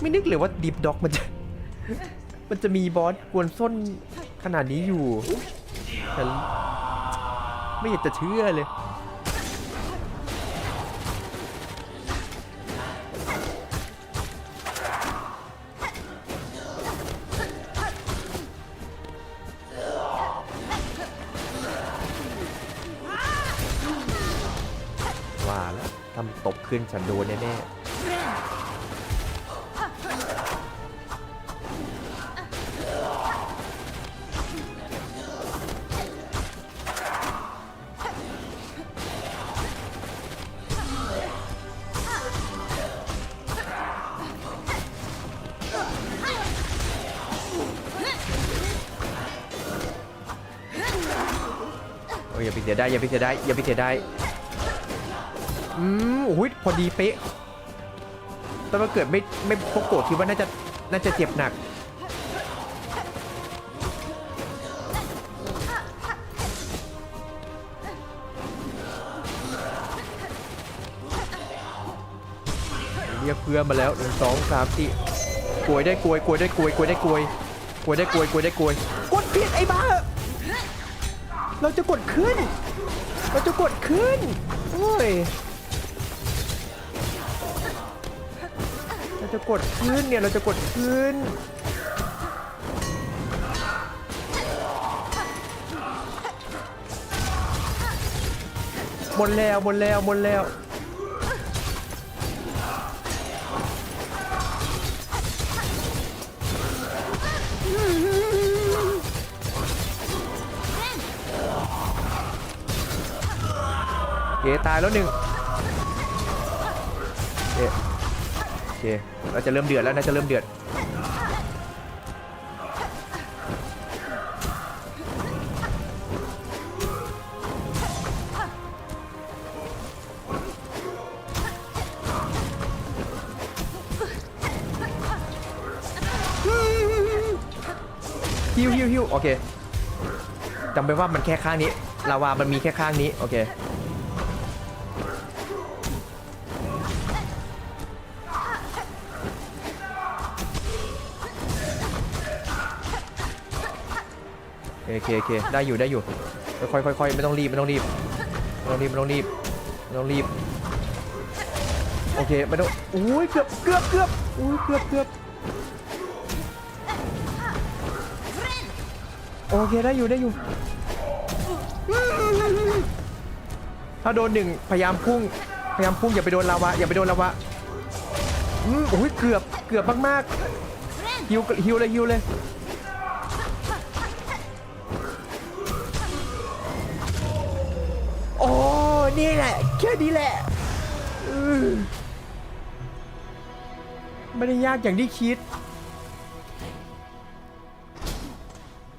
ไม่นึกเลยว่าดิฟด็อกมันจะ มันจะมีบอสกวนส้นขนาดนี้อยู่แต่ไม่อยากจะเชื่อเลย ว่าแล้วทำตบขึ้นฉันโดนแน่ๆ ออย่าไปเสียได้อย่าไปเสียได้อย่าไปเสียได้อืมโอ้ยพอดีเป๊ะแต่ว่าเกิดไม่ไม่พกโกรธคิดว่าน่าจะน่าจะเจ็บหนักเรียกเพื่อนมาแล้วหนึ่งสองสามสี่กลวยได้กลวยกลวยได้กลวยกลวยได้กลวยกลวยได้กลวยกลวยได้กลวยกดผิดไอ้บ้า เราจะกดขึ้น เราจะกดขึ้น โอ้ย เราจะกดขึ้นเนี่ย เราจะกดขึ้น หมดแล้ว หมดแล้ว หมดแล้ว เกตายแล้วหนึ่งเอ๊ะโอเคเราจะเริ่มเดือดแล้วนะจะเริ่มเดือดฮิวฮิวฮิวโอเคจำไปว่ามันแค่ข้างนี้ลาวามันมีแค่ข้างนี้ โอเค โอเคโอเคได้อยู่ได้อยู่ค่อยๆค่อยไม่ต้องรีบไม่ต้องรีบไม่ต้องรีบไม่ต้องรีบไม่ต้องรีบโอเคไม่ต้องอุ้ยเกือบเกือบเกือบอุ้ยเกือบเกือบโอเคได้อยู่ได้อยู่ ถ้าโดนหนึ่งพยายามพุ่งพยายามพุ่งอย่าไปโดนลาวาอย่าไปโดนลาวาอืมโอ้ยเกือบเกือบมากๆฮิวฮิวเลยฮิวเลยโอ้นี่แหละแค่นี้แหละไม่ได้ยากอย่างที่คิด